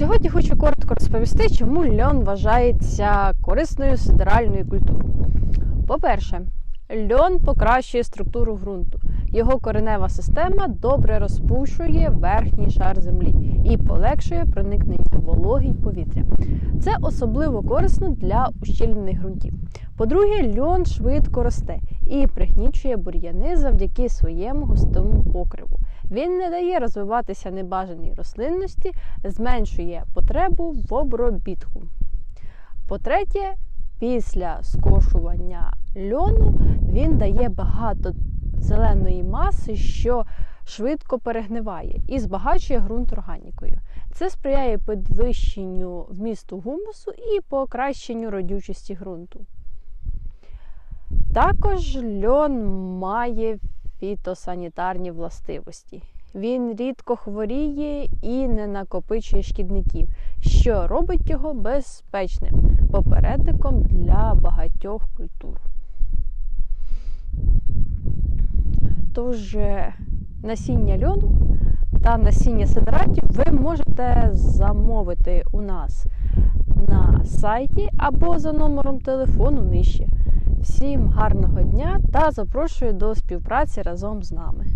Сьогодні хочу коротко розповісти, чому льон вважається корисною сидеральною культурою. По-перше, льон покращує структуру ґрунту. Його коренева система добре розпушує верхній шар землі і полегшує проникнення вологи й повітря. Це особливо корисно для ущільнених ґрунтів. По-друге, льон швидко росте і пригнічує бур'яни завдяки своєму густому покриву. Він не дає розвиватися небажаній рослинності, зменшує потребу в обробітку. По-третє, після скошування льону він дає багато зеленої маси, що швидко перегниває і збагачує ґрунт органікою. Це сприяє підвищенню вмісту гумусу і покращенню родючості ґрунту. Також льон має фітосанітарні властивості. Він рідко хворіє і не накопичує шкідників, що робить його безпечним попередником для багатьох культур. Тож е, насіння льону та насіння сидератів ви можете замовити у нас на сайті або за номером телефону нижче. Всім гарного дня та запрошую до співпраці разом з нами.